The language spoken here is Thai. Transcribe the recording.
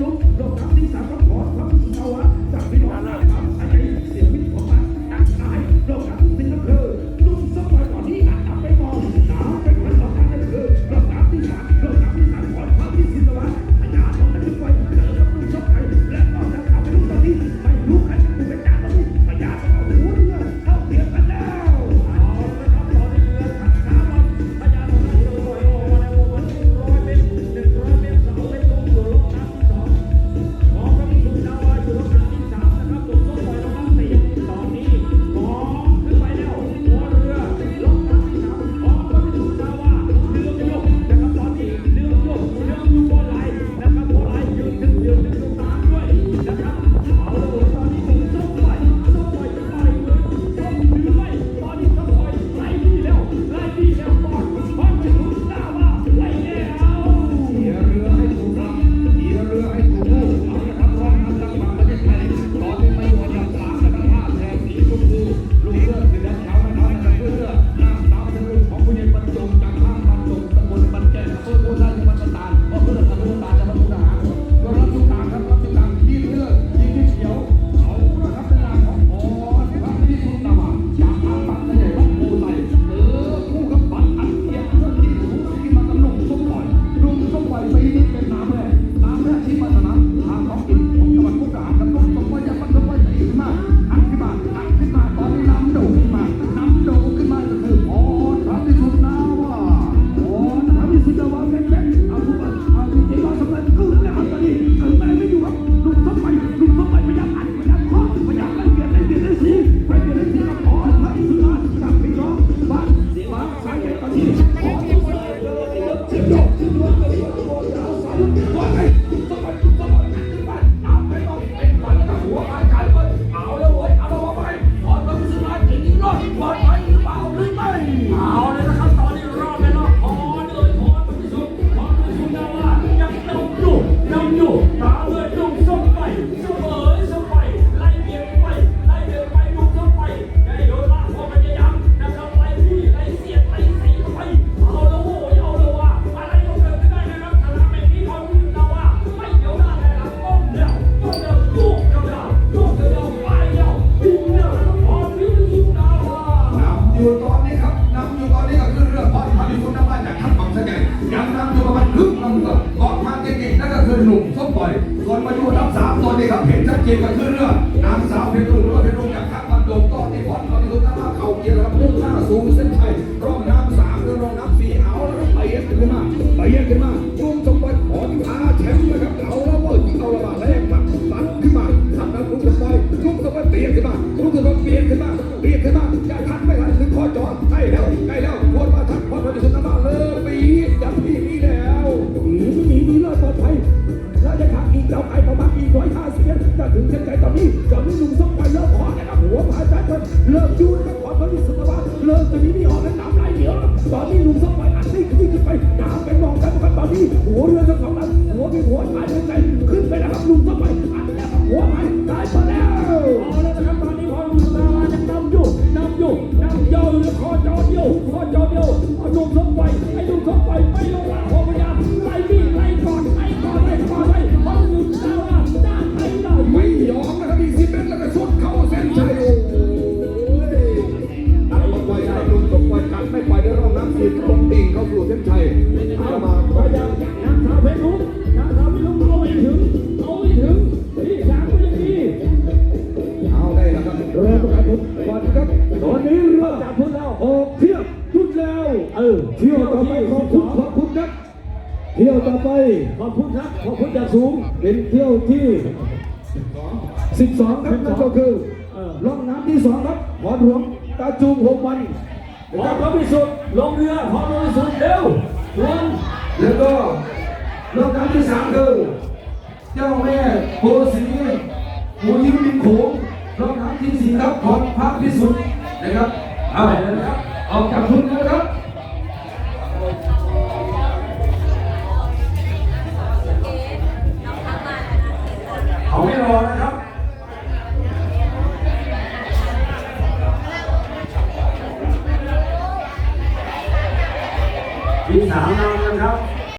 grupo सुद्धा वाव घेतले आपण आपण ते वाव समजा करून हाताने करून नाही อยู่ครับลุกต้องไปลุกต้องไปพยายามอัดพยายามข้อพยายามเปลี่ยนเปลี่ยนได้สีเปลี่ยนได้สีกับขอทั้สุดากับพี่น้องบ้านสีฟ้าสายใหญ่ตอดสินเดินเดินเดิเดินเดินดินเดินเดินเสามตนนี่ครับเห็นชัดเจนกันขึ้นเรื่องนางสาวเพชรรุ่งหรือว่าเพชรลุงจากข้างพันโดงก็ติด เลิกยุ่งและขอพระนิสสตวะเลิกแต่นี้ไม่อ ติตรงติ่งเข้าสู่เส้นชัยเอามาก็ยางนักข่าวเพชรลุงนักข่าวเพชรลุงเอาไม่ถึงเอาไม่ถึงพี่สางก็ยังดีเอาได้แล้วครับเรือประกันทุกวันครับตอนนี้เรือจับพุ่นแล้วออกเที่ยวพุทธแล้วเออเที่ยวต่อไปขอบคุณขอบคุณครับเที่ยวต่อไปขอบคุณครับขอบคุธจากสูงเป็นเที่ยวที่สิบ12ครับนั่นก็คือร่องน้ำที่สองครับหอหลวงตาจูงหกวัน พร้อมพิสุทธ์ลงเรือพร้อมพิสุทธ์เร็วลงแล้วก็ลำดับที่สามคือเจ้าแม่โพสีมูยิ้มโขงลำดับที่สี่ครับพอมพระพิสุทธ์นะครับเอานะครับออกจากทุน Đạo